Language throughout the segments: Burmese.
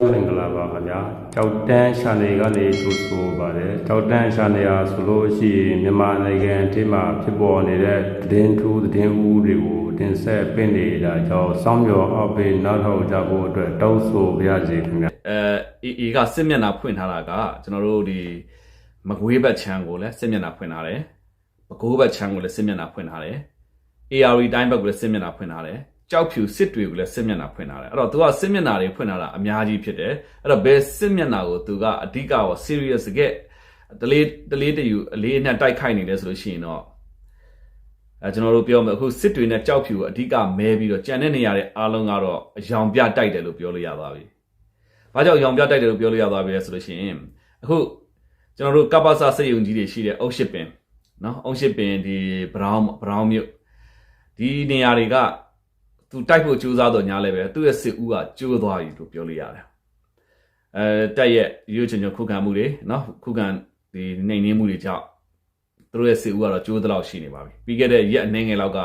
မင်္ဂလာပါခင်ဗျာကြောက်တန်းရှာနေကနေထိုးဆိုပါတယ်ကြောက်တန်းရှာနေရဆိုလို့ရှိရင်မြန်မာနိုင်ငံအထိမှာဖြစ်ပေါ်နေတဲ့သတင်းထူးသတင်းဦးတွေကိုတင်ဆက်ပင့်နေတာကြောင့်စောင်းမြော်အောက်ပေးနောက်ထောက်ကြဖို့အတွက်တောင်းဆိုပါရစေခင်ဗျာအဲအေအေကစစ်မျက်နှာဖွင့်ထားတာကကျွန်တော်တို့ဒီမကွေးဘက်ချမ်းကိုလည်းစစ်မျက်နှာဖွင့်ထားတယ်။ပကိုးဘက်ချမ်းကိုလည်းစစ်မျက်နှာဖွင့်ထားတယ်။ AR တိုင်းဘက်ကိုလည်းစစ်မျက်နှာဖွင့်ထားတယ်။ ကြောက်ဖြူစစ်တွေကိုလည်းစစ်မျက်နှာဖွင့်ထားတယ်။အဲ့တော့ तू ကစစ်မျက်နှာတွေဖွင့်ထားတာအများကြီးဖြစ်တယ်။အဲ့တော့ဘယ်စစ်မျက်နှာကို तू ကအဓိကရော serious ကတလေးတလေးတယူအလေးအနက်တိုက်ခိုက်နေတယ်ဆိုလို့ရှိရင်တော့အဲကျွန်တော်တို့ပြောမယ်အခုစစ်တွေနဲ့ကြောက်ဖြူကိုအဓိကမဲပြီးတော့ကြံတဲ့နေရာတွေအားလုံးကတော့အယောင်ပြတိုက်တယ်လို့ပြောလို့ရသွားပြီ။ဘာကြောင့်အယောင်ပြတိုက်တယ်လို့ပြောလို့ရသွားပြီလဲဆိုလို့ရှိရင်အခုကျွန်တော်တို့ကပ္ပစစိတ်ယုံကြီးတွေရှိတဲ့အုတ်ရှစ်ပင်နော်အုတ်ရှစ်ပင်ဒီဘရောင်းဘရောင်းမြို့ဒီနေရာတွေက သူတိုက်ဖို့ကြိုးစားတော့ညာလဲပဲသူ့ရဲ့စစ်ဦးကကျိုးသွားပြီလို့ပြောလို့ရတယ်။အဲတက်ရဲ့ရွေးချယ်ချယ်ခုခံမှုတွေနော်ခုခံဒီနှိမ်နင်းမှုတွေကြောင့်သူတို့ရဲ့စစ်ဦးကတော့ကျိုးသလောက်ရှိနေပါပြီ။ပြီးခဲ့တဲ့ရက်အနေငယ်လောက်က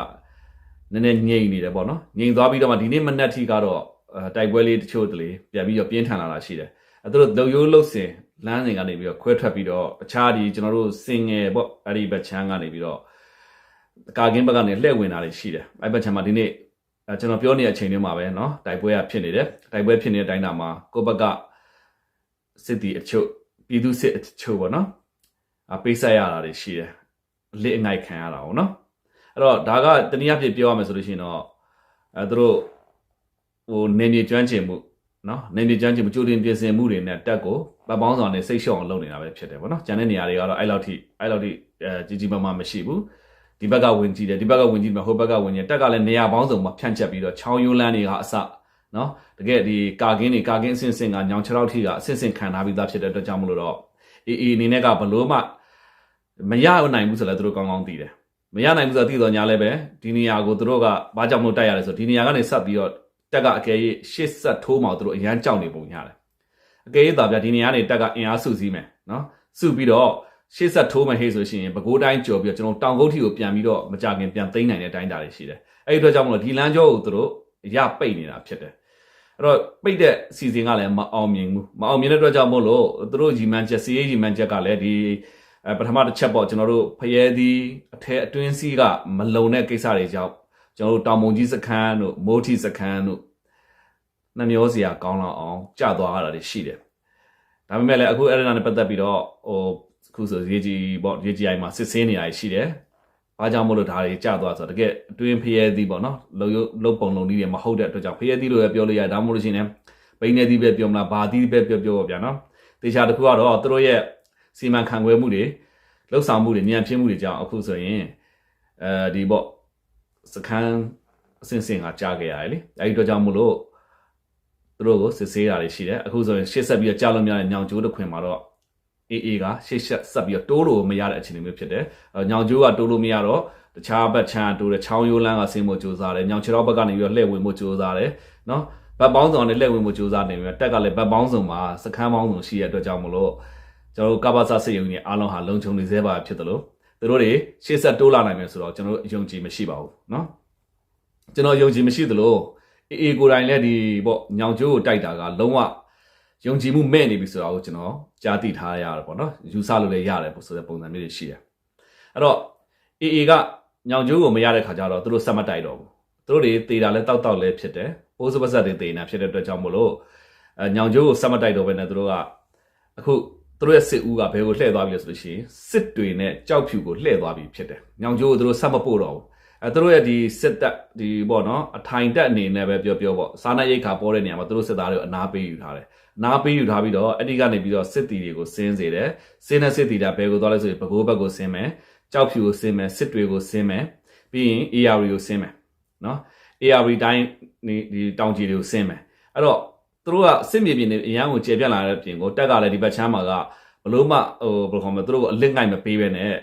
နည်းနည်းငြိမ်နေတယ်ပေါ့နော်။ငြိမ်သွားပြီးတော့မှဒီနေ့မနက်ထိကတော့အဲတိုက်ပွဲလေးတချို့တလေပြန်ပြီးတော့ပြင်းထန်လာတာရှိတယ်။အဲသူတို့လုံယိုးလှုပ်စင်လမ်းစဉ်ကနေပြီးတော့ခွဲထွက်ပြီးတော့အခြားဒီကျွန်တော်တို့စင်ငယ်ပေါ့အဲ့ဒီဘက်ချမ်းကနေပြီးတော့ကာကင်းဘက်ကနေလှည့်ဝင်တာတွေရှိတယ်။အဲ့ဘက်ချမ်းမှာဒီနေ့ အဲကျွန်တော်ပြောနေတဲ့အချိန်တွေမှာပဲเนาะတိုက်ပွဲကဖြစ်နေတယ်။တိုက်ပွဲဖြစ်နေတဲ့အတိုင်းတာမှာကိုယ့်ဘက်ကစစ်တီအချို့ပြည်သူစစ်အချို့ပေါ့နော်။အပေးဆက်ရတာတွေရှိတယ်။အလစ်အငိုက်ခံရတာပေါ့နော်။အဲ့တော့ဒါကတနည်းအားဖြင့်ပြောရမယ်ဆိုလို့ရှိရင်တော့အဲသူတို့ဟိုနေမြေကျွမ်းကျင်မှုနော်နေမြေကျွမ်းကျင်မှုကြိုတင်ပြင်ဆင်မှုတွေနဲ့တက်ကိုပတ်ပေါင်းဆောင်နဲ့စိတ်ရှော့အောင်လုပ်နေတာပဲဖြစ်တယ်ပေါ့နော်။ကျန်တဲ့နေရာတွေကတော့အဲ့လောက်ထိအဲ့လောက်ထိအဲကြီးကြီးမားမားမရှိဘူး။ ဒီဘက်ကဝင်ကြည့်တယ်ဒီဘက်ကဝင်ကြည့်မယ်ဟိုဘက်ကဝင်ကြည့်တက်ကလည်းနေရာပေါင်းစုံမှာဖြန့်ချက်ပြီးတော့ချောင်းယွန်းလန်းတွေကအစနော်တကယ်ဒီကာကင်းတွေကာကင်းအဆင့်ဆင့်ကညောင်ခြေထောက်ထိကအဆင့်ဆင့်ခံထားပြီးသားဖြစ်တဲ့အတွက်ကြောင့်မလို့တော့အေးအေးအနေနဲ့ကဘလို့မှမရနိုင်ဘူးဆိုလည်းသူတို့ကောင်းကောင်းသိတယ်မရနိုင်ဘူးဆိုတော့သိတော့ညာလည်းပဲဒီနေရာကိုသူတို့ကဘာကြောင့်မလို့တိုက်ရလဲဆိုတော့ဒီနေရာကနေဆက်ပြီးတော့တက်ကအကယ်၍ရှစ်ဆက်ထိုးမှသူတို့အရန်ကြောက်နေပုံရတယ်အကယ်၍သာဗျဒီနေရာကနေတက်ကအင်အားစုစည်းမယ်နော်စုပြီးတော့ ရှေ့ဆက်ထိုးမယ်ဟေ့ဆိုရှင်ပဲခူးတိုင်းကြော်ပြီးတော့ကျွန်တော်တောင်ကုတ်ထီကိုပြန်ပြီးတော့မကြခင်ပြန်သိမ်းနိုင်တဲ့အတိုင်းအတာတွေရှိတယ်အဲ့ဒီအတွက်ကြောင့်မလို့ဒီလမ်းကြောကိုသူတို့ရပိတ်နေတာဖြစ်တယ်အဲ့တော့ပိတ်တဲ့စီစဉ်ကလည်းမအောင်မြင်ဘူးမအောင်မြင်တဲ့အတွက်ကြောင့်မို့လို့သူတို့ရီမန်ချက်စီရေးရီမန်ချက်ကလည်းဒီအဲပထမတစ်ချက်ပေါ့ကျွန်တော်တို့ဖရဲသီးအထက်အတွင်းစီးကမလုံတဲ့ကိစ္စတွေကြောင့်ကျွန်တော်တို့တောင်မုံကြီးစခန်းတို့မိုးထီစခန်းတို့နှမျောစရာကောင်းလောက်အောင်ကြာသွားရတာတွေရှိတယ်ဒါပေမဲ့လည်းအခုအဲ့ဒါနဲ့ပတ်သက်ပြီးတော့ဟို ခုဆိုရေကြီးပေါ့ရေကြီးအိုင်မှာစစ်စင်းနေရရှိတယ်။ဘာကြောင့်မို့လို့ဒါတွေကြာသွားဆိုတော့တကယ်အတွင်းဖျဲသီးပေါ့နော်လုံရုပ်လုံပုံလုံသီးတွေမဟုတ်တဲ့အတွက်ကြောင့်ဖျဲသီးလို့ပဲပြောလို့ရတယ်ဒါမှမဟုတ်လို့ရှိရင်ဘိန်းနေသီးပဲပြောမလားဘာသီးပဲပြောပြောပေါ့ဗျာနော်။တေချာတစ်ခုကတော့သူတို့ရဲ့စီမံခန့်ခွဲမှုတွေလှုပ်ဆောင်မှုတွေဉာဏ်ဖြစ်မှုတွေကြောင့်အခုဆိုရင်အဲဒီပေါ့စခန်းအစင်စင်ကကြာခဲ့ရတယ်လေ။အဲဒီအတွက်ကြောင့်မို့လို့သူတို့ကိုစစ်ဆေးတာတွေရှိတယ်အခုဆိုရင်ရှေ့ဆက်ပြီးတော့ကြာလို့မရတဲ့ညောင်ကျိုးတစ်ခွင်မှာတော့ AA ကရှေ့ဆက်ဆက်ပြီးတော့တိုးလို့မရတဲ့အခြေအနေမျိုးဖြစ်တယ်။ညောင်ကျိုးကတိုးလို့မရတော့တခြားဘက်ချမ်းတိုးတဲ့ချောင်းရိုးလန်းကဆင်းဖို့ကြိုးစားတယ်။ညောင်ချေတော့ဘက်ကနေပြီးတော့လှည့်ဝင်ဖို့ကြိုးစားတယ်။နော်။ဘက်ပေါင်းစုံနဲ့လှည့်ဝင်ဖို့ကြိုးစားနေပြီးတက်ကလည်းဘက်ပေါင်းစုံမှာစခန်းပေါင်းစုံရှိတဲ့အတွက်ကြောင့်မလို့ကျွန်တော်တို့ကပ္ပစစစ်ရုံကြီးအားလုံးဟာလုံခြုံနေသေးပါဖြစ်တယ်လို့သူတို့တွေရှေ့ဆက်တိုးလာနိုင်မယ်ဆိုတော့ကျွန်တော်တို့အယုံကြည်မရှိပါဘူးနော်။ကျွန်တော်ယုံကြည်မရှိသလိုအေအေကိုယ်တိုင်လည်းဒီပေါ့ညောင်ကျိုးကိုတိုက်တာကလုံးဝ ယုံကြည်မှုမဲ့နေပြီဆိုတာကိုကျွန်တော်ကြားသိထားရတယ်ပေါ့နော်ယူဆလို့လည်းရတယ်ပေါ့ဆိုတဲ့ပုံစံမျိုးတွေရှိတယ်အဲ့တော့ AA ကညောင်ကျိုးကိုမရတဲ့ခါကျတော့သူတို့ဆက်မတိုက်တော့ဘူးသူတို့တွေတေတာလဲတောက်တောက်လဲဖြစ်တယ်ပိုးစပစက်တွေတေနေတာဖြစ်တဲ့အတွက်ကြောင့်မို့လို့အဲညောင်ကျိုးကိုဆက်မတိုက်တော့ဘဲနဲ့သူတို့ကအခုသူတို့ရဲ့စစ်ဦးကဘယ်ကိုလှည့်သွားပြီလဲဆိုလို့ရှိရင်စစ်တွေနဲ့ကြောက်ဖြူကိုလှည့်သွားပြီဖြစ်တယ်ညောင်ကျိုးကိုသူတို့ဆက်မပို့တော့ဘူးအဲသူတို့ရဲ့ဒီစစ်တပ်ဒီပေါ့နော်အထိုင်တက်အနေနဲ့ပဲပြောပြောပေါ့စားနပ်ရိတ်ခါပေါ်တဲ့နေရာမှာသူတို့စစ်သားတွေကိုအနာပေးယူထားတယ် နားပေးယူထားပြီးတော့အဲ့ဒီကနေပြီးတော့စစ်တီတွေကိုဆင်းစေတယ်ဆင်းတဲ့စစ်တီတာဘယ်ကိုသွားလဲဆိုရင်ဘကိုးဘက်ကိုဆင်းမယ်ကြောက်ဖြူကိုဆင်းမယ်စစ်တွေကိုဆင်းမယ်ပြီးရင် AR ကိုဆင်းမယ်နော် AR တိုင်းဒီတောင်ကြီးတွေကိုဆင်းမယ်အဲ့တော့သူတို့ကစစ်မြေပြင်တွေအရန်ကိုကျေပြန့်လာတဲ့ပြင်ကိုတက်ကလည်းဒီဘက်ချမ်းမှာကဘလို့မှဟိုဘယ်လိုခေါ်မလဲသူတို့ကအလစ်ငိုက်မပေးပဲနဲ့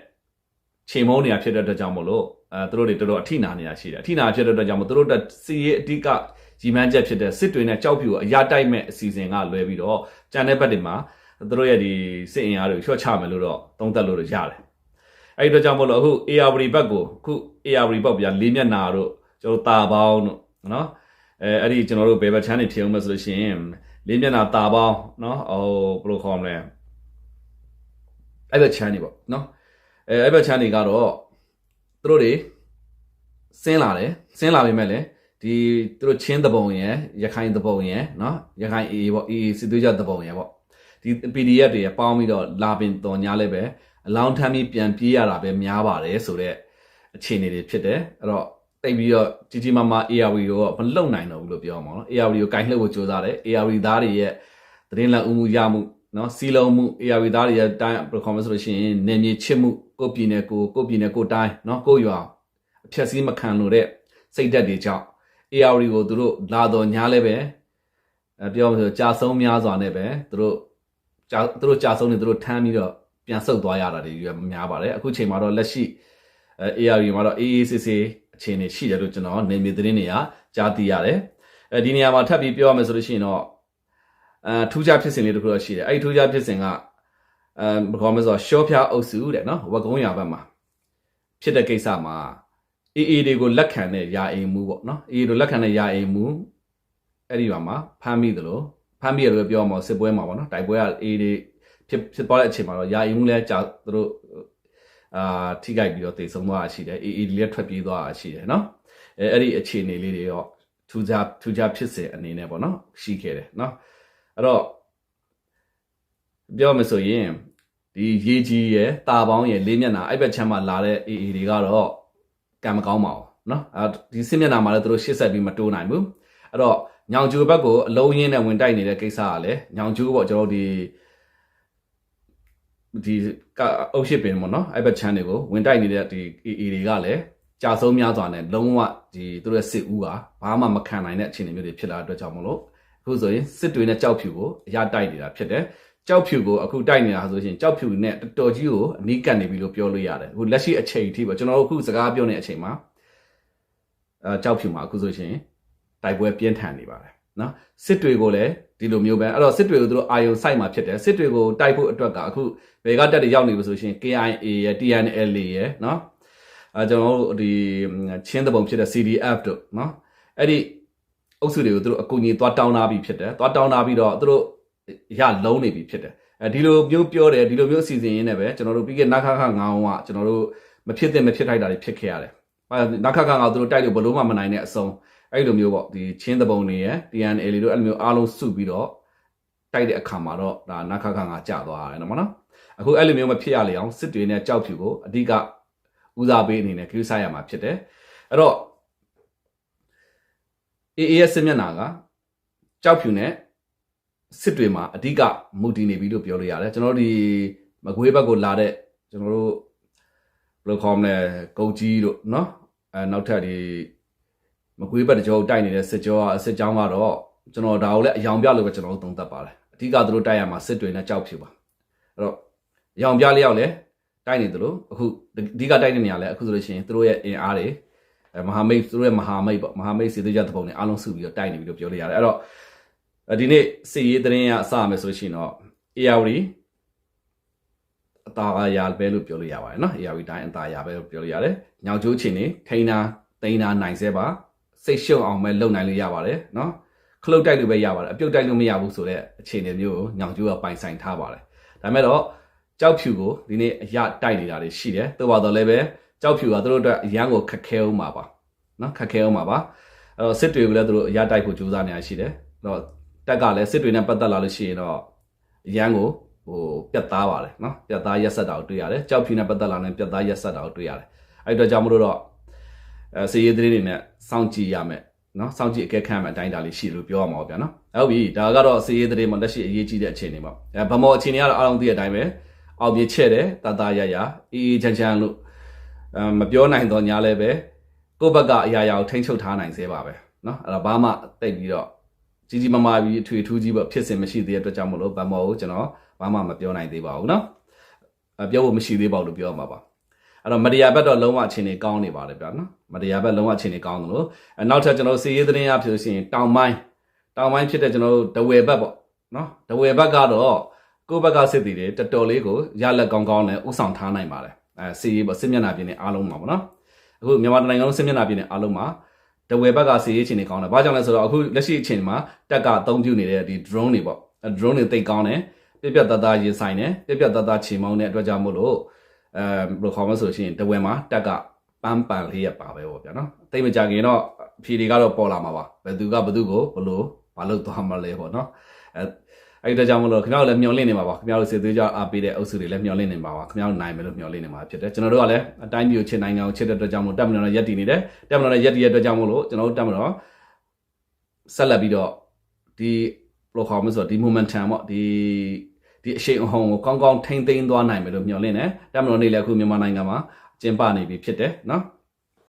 ချိန်မုံနေတာဖြစ်တဲ့အတွက်ကြောင့်မလို့ အဲသူတို့တွေတော်တော်အထိနာနေတာရှိတယ်အထိနာဖြစ်တဲ့အတွက်ကြောင့်မို့သူတို့တက်စီရေးအဓိကကြီးမှန်းချက်ဖြစ်တဲ့စစ်တွေနဲ့ကြောက်ဖြူကိုအရာတိုက်မဲ့အစီအစဉ်ကလွဲပြီးတော့ကြံတဲ့ဘက်တွေမှာသူတို့ရဲ့ဒီစစ်အင်အားတွေချော့ချမယ်လို့တော့သုံးသပ်လို့ရတယ်အဲ့ဒီတော့ကြောင့်မို့လို့အခု ARB ဘက်ကိုအခု ARB ဘက်ပြလေးမျက်နာတို့ကျွန်တော်တာပေါင်းတို့နော်အဲအဲ့ဒီကျွန်တော်တို့ဘယ်ဘက်ချမ်းနေဖြစ်အောင်မဆိုလို့ရှိရင်လေးမျက်နာတာပေါင်းနော်ဟိုဘယ်လိုခေါ်မလဲအဲ့ဘက်ချမ်းနေပေါ့နော်အဲအဲ့ဘက်ချမ်းနေကတော့ သူတို့တွေဆင်းလာတယ်ဆင်းလာပေမဲ့လည်းဒီသူတို့ချင်းတပုံရယ်ရခိုင်တပုံရယ်เนาะရခိုင်အေပေါ့အေစစ်သွေးကြတပုံရယ်ပေါ့ဒီ PDF တွေပေါင်းပြီးတော့လာပင်တော်ညာလည်းပဲအလောင်းထမ်းပြီးပြန်ပြေးရတာပဲများပါတယ်ဆိုတော့အခြေအနေတွေဖြစ်တယ်အဲ့တော့တိတ်ပြီးတော့ကြီးကြီးမားမား ARV ကိုတော့မလုံနိုင်တော့ဘူးလို့ပြောမှာနော် ARV ကိုကင်လှုပ်ဖို့ကြိုးစားတယ် ARV သားတွေရဲ့သတင်းလက်ဦးမှုရမှု နော်စီလုံးမှု ARV သားတွေရဲ့တိုင်းဘယ်လိုခေါ်မလဲဆိုလို့ရှိရင်နေမြေချစ်မှုကိုပြည်နယ်ကိုကိုပြည်နယ်ကိုတိုင်းနော်ကိုရွာအဖြက်စီးမခံလို့တဲ့စိတ်ဓာတ်တွေကြောင့် ARV ကိုသူတို့လာတော့ညားလဲပဲအဲပြောမှဆိုကြာဆုံးများစွာနဲ့ပဲသူတို့ကြာသူတို့ကြာဆုံးနေသူတို့ထမ်းပြီးတော့ပြန်ဆုတ်သွားရတာတွေများပါတယ်အခုချိန်မှာတော့လက်ရှိအဲ ARV မှာတော့ AACC အခြေအနေရှိတယ်လို့ကျွန်တော်နေမြေသတင်းတွေကကြားသိရတယ်အဲဒီနေရာမှာထပ်ပြီးပြောရမယ်ဆိုလို့ရှိရင်တော့ အဲထူးခြားဖြစ်စဉ်လေးတစ်ခုတော့ရှိတယ်အဲ့ဒီထူးခြားဖြစ်စဉ်ကအဲဘယ်ခေါ်မလဲဆိုတော့ရှော့ဖျားအုပ်စုတဲ့နော်ဝက်ကုန်းရွာဘက်မှာဖြစ်တဲ့ကိစ္စမှာ AA တွေကိုလက်ခံတဲ့ယာအိမ်မှုပေါ့နော် AA တို့လက်ခံတဲ့ယာအိမ်မှုအဲ့ဒီရွာမှာဖမ်းမိသလိုဖမ်းမိရလို့ပြောမှာစစ်ပွဲမှာပေါ့နော်တိုက်ပွဲက AA တွေဖြစ်ဖြစ်သွားတဲ့အချိန်မှာတော့ယာအိမ်မှုလဲကြာသူတို့အာထိကြိုက်ပြီးတော့တိတ်ဆုံးသွားတာရှိတယ် AA တွေလည်းထွက်ပြေးသွားတာရှိတယ်နော်အဲအဲ့ဒီအခြေအနေလေးတွေတော့ထူးခြားထူးခြားဖြစ်စဉ်အနေနဲ့ပေါ့နော်ရှိခဲ့တယ်နော် အဲ့တော့ပြောမယ်ဆိုရင်ဒီရေကြီးရယ်တာပေါင်းရယ်လေးမျက်နှာအဲ့ဘက်ချမ်းမှာလာတဲ့ AA တွေကတော့ကံမကောင်းပါဘူးเนาะအဲဒီစစ်မျက်နှာမှာလည်းသူတို့ရှစ်ဆက်ပြီးမတိုးနိုင်ဘူးအဲ့တော့ညောင်ကျိုဘက်ကိုအလုံးရင်းနဲ့ဝင်တိုက်နေတဲ့ကိစ္စကလည်းညောင်ကျိုပေါ့ကျွန်တော်တို့ဒီဒီကအုပ်ရှိပင်ပေါ့နော်အဲ့ဘက်ချမ်းတွေကိုဝင်တိုက်နေတဲ့ဒီ AA တွေကလည်းကြာဆုံးများစွာနဲ့လုံးဝဒီသူတို့ရဲ့စစ်ဦးကဘာမှမခံနိုင်တဲ့အခြေအနေမျိုးတွေဖြစ်လာတဲ့အတွက်ကြောင့်မလို့ အခုဆိုရင်စစ်တွေနဲ့ကြောက်ဖြူကိုအရတိုက်နေတာဖြစ်တယ်ကြောက်ဖြူကိုအခုတိုက်နေတာဆိုရှင်ကြောက်ဖြူနဲ့တော်တော်ကြီးကိုအနီးကပ်နေပြီလို့ပြောလို့ရတယ်အခုလက်ရှိအချိန်အထိပေါ့ကျွန်တော်တို့အခုစကားပြောနေတဲ့အချိန်မှာအဲကြောက်ဖြူမှာအခုဆိုရှင်တိုက်ပွဲပြင်းထန်နေပါတယ်နော်စစ်တွေကိုလည်းဒီလိုမျိုးပဲအဲ့တော့စစ်တွေကိုသူတို့အာယုံစိုက်မှာဖြစ်တယ်စစ်တွေကိုတိုက်ဖို့အတွက်ကအခုဘယ်ကတက်တွေရောက်နေလို့ဆိုရှင် KIA ရယ် TNL ရယ်နော်အဲကျွန်တော်တို့ဒီချင်းတပုံဖြစ်တဲ့ CDF တို့နော်အဲ့ဒီ အုပ်စုတွေကိုသူတို့အကူအညီသွားတောင်းတာပြီးဖြစ်တယ်သွားတောင်းတာပြီးတော့သူတို့ရလုံးနေပြီဖြစ်တယ်အဲဒီလိုမျိုးပြောတယ်ဒီလိုမျိုးအစီအစဉ်ရင်းနဲ့ပဲကျွန်တော်တို့ပြီးခဲ့နခခ9အောင်ကကျွန်တော်တို့မဖြစ်တဲ့မဖြစ်ထိုက်တာတွေဖြစ်ခဲ့ရတယ်နခခ9သူတို့တိုက်လို့ဘလို့မှမနိုင်တဲ့အဆုံးအဲ့လိုမျိုးပေါ့ဒီချင်းတပုံတွေရယ် TNL တို့အဲ့လိုမျိုးအားလုံးစုပြီးတော့တိုက်တဲ့အခါမှာတော့ဒါနခခ9ကြာသွားရတယ်နော်မနော်အခုအဲ့လိုမျိုးမဖြစ်ရလေအောင်စစ်တွေနဲ့ကြောက်ဖြူကိုအဓိကဦးစားပေးအနေနဲ့ကြိုးစားရမှာဖြစ်တယ်အဲ့တော့ AA ရဲ့စစ်မျက်နှာကကြောက်ဖြူနဲ့စစ်တွေမှာအဓိကမူတည်နေပြီလို့ပြောလို့ရတယ်ကျွန်တော်တို့ဒီမကွေးဘက်ကိုလာတဲ့ကျွန်တော်တို့ဘယ်လိုခေါ်မလဲကုတ်ကြီးတို့เนาะအဲနောက်ထပ်ဒီမကွေးဘက်တကြောတိုက်နေတဲ့စစ်ကြောကစစ်ကြောင်းကတော့ကျွန်တော်ဒါကိုလည်းအယောင်ပြလို့ပဲကျွန်တော်တို့သုံးသပ်ပါတယ်အဓိကသူတို့တိုက်ရမှာစစ်တွေနဲ့ကြောက်ဖြူပါအဲ့တော့အယောင်ပြလေးယောက်လည်းတိုက်နေသလိုအခုအဓိကတိုက်တဲ့နေရာလဲအခုဆိုလို့ရှိရင်သူတို့ရဲ့အင်အားတွေအဲ မဟာမိတ်သူတို့ရဲ့မဟာမိတ်ပေါ့မဟာမိတ်စေတကြတဲ့ပုံနဲ့အားလုံးစုပြီးတော့တိုက်နေပြီလို့ပြောလို့ရတယ်အဲ့တော့ဒီနေ့စီရေးသတင်းရအစမယ်ဆိုလို့ရှိရင်တော့ ARD အတာရပဲလို့ပြောလို့ရပါတယ်နော် ARD တိုင်းအတာရပဲလို့ပြောလို့ရတယ်ညောင်ကျိုးချင်းနေထိန်းနာတိန်းနာနိုင်စေပါစိတ်ရှုံအောင်ပဲလုပ်နိုင်လို့ရပါတယ်နော်ခလုတ်တိုက်လို့ပဲရပါတယ်အပြုတ်တိုက်လို့မရဘူးဆိုတဲ့အခြေအနေမျိုးကိုညောင်ကျိုးကပိုင်ဆိုင်ထားပါတယ်ဒါမဲ့တော့ကြောက်ဖြူကိုဒီနေ့အရတိုက်နေတာတွေရှိတယ်သို့ပါတော့လည်းပဲ ကြောက်ဖြူကသူတို့အတွက်အရန်ကိုခက်ခဲအောင်ပါပါနော်ခက်ခဲအောင်ပါပါအဲ့တော့စစ်တွေကိုလည်းသူတို့အရတိုက်ဖို့ကြိုးစားနေတာရှိတယ်အဲ့တော့တက်ကလည်းစစ်တွေနဲ့ပတ်သက်လာလို့ရှိရင်တော့ရန်ကိုဟိုပြတ်သားပါတယ်နော်ပြတ်သားရက်ဆက်တာကိုတွေ့ရတယ်ကြောက်ဖြူနဲ့ပတ်သက်လာတဲ့ပြတ်သားရက်ဆက်တာကိုတွေ့ရတယ်အဲ့တော့ကြောင့်မလို့တော့အဲစီရေးသတင်းတွေနဲ့စောင့်ကြည့်ရမယ်နော်စောင့်ကြည့်အကဲခန့်မှအတိုင်းဒါလေးရှိလို့ပြောရမှာပေါ့ဗျာနော်ဟုတ်ပြီဒါကတော့စီရေးသတင်းမှာလက်ရှိအရေးကြီးတဲ့အခြေအနေပေါ့အဲဗမောအခြေအနေကတော့အားလုံးသိတဲ့အတိုင်းပဲအောင်ပြချက်တယ်တတရရအေးအေးချမ်းချမ်းလို့အဲ မပြောနိုင်တော့ညာလည်းပဲကိုယ့်ဘက်ကအရာရာကိုထိန်းချုပ်ထားနိုင်သေးပါပဲနော်အဲ့တော့ဘာမှတိတ်ပြီးတော့ကြီးကြီးမားမားပြီးအထွေထူးကြီးပေါ့ဖြစ်စဉ်မရှိသေးတဲ့အတွက်ကြောင့်မလို့ဗမောကိုကျွန်တော်ဘာမှမပြောနိုင်သေးပါဘူးနော်အပြောဖို့မရှိသေးပါဘူးလို့ပြောမှာပါအဲ့တော့မတရားဘက်တော့လုံးဝအခြေအနေကောင်းနေပါတယ်ဗျာနော်မတရားဘက်လုံးဝအခြေအနေကောင်းတယ်လို့အနောက်ထပ်ကျွန်တော်စီရေးသတင်းရဖြစ်လို့ရှိရင်တောင်ပိုင်းတောင်ပိုင်းဖြစ်တဲ့ကျွန်တော်တို့ဒဝယ်ဘက်ပေါ့နော်ဒဝယ်ဘက်ကတော့ကိုယ့်ဘက်ကစစ်တီတွေတော်တော်လေးကိုရလက်ကောင်းကောင်းနဲ့ဥဆောင်ထားနိုင်ပါတယ် အဲစီရေးပေါ့စစ်မျက်နှာပြင်နဲ့အားလုံးမှာပေါ့နော်အခုမြန်မာနိုင်ငံလုံးစစ်မျက်နှာပြင်နဲ့အားလုံးမှာတဝယ်ဘက်ကစီရေးအချိန်တွေကောင်းတယ်။ဘာကြောင့်လဲဆိုတော့အခုလက်ရှိအချိန်မှာတက်ကအသုံးပြုနေတဲ့ဒီ drone တွေပေါ့အဲ drone တွေသိပ်ကောင်းတယ်ပြက်ပြက်သားသားရင်ဆိုင်တယ်ပြက်ပြက်သားသားချိန်မောင်းတဲ့အတွက်ကြောင့်မို့လို့အဲဘယ်လိုခေါ်မလဲဆိုရှင်တဝယ်မှာတက်ကပန်းပန်လေးရပါပဲပေါ့ဗျာနော်။သိပ်မကြခင်တော့အဖြေတွေကတော့ပေါ်လာမှာပါ။ဘယ်သူကဘယ်သူကိုဘယ်လိုမလုပ်သွားမလဲပေါ့နော်။အဲ အဲ့ဒါကြောင့်မလို့ခင်ဗျားတို့လည်းမျှော်လင့်နေပါပါခင်ဗျားတို့စေသွေးကြအားပေးတဲ့အုပ်စုတွေလည်းမျှော်လင့်နေပါပါခင်ဗျားတို့နိုင်မယ်လို့မျှော်လင့်နေမှာဖြစ်တယ်ကျွန်တော်တို့ကလည်းအတိုင်းမျိုးချစ်နိုင်ငံကိုချစ်တဲ့အတွက်ကြောင့်မို့တက်မတော်နဲ့ရက်တည်နေတယ်တက်မတော်နဲ့ရက်တည်တဲ့အတွက်ကြောင့်မို့လို့ကျွန်တော်တို့တက်မတော်ဆက်လက်ပြီးတော့ဒီဘယ်လိုခေါ်မလဲဆိုတော့ဒီ momentum ပေါ့ဒီဒီအရှိန်အဟုန်ကိုကောင်းကောင်းထိမ့်သိမ်းသွားနိုင်မယ်လို့မျှော်လင့်တယ်တက်မတော်နေ့လည်းအခုမြန်မာနိုင်ငံမှာကျင်းပနေပြီဖြစ်တယ်နော်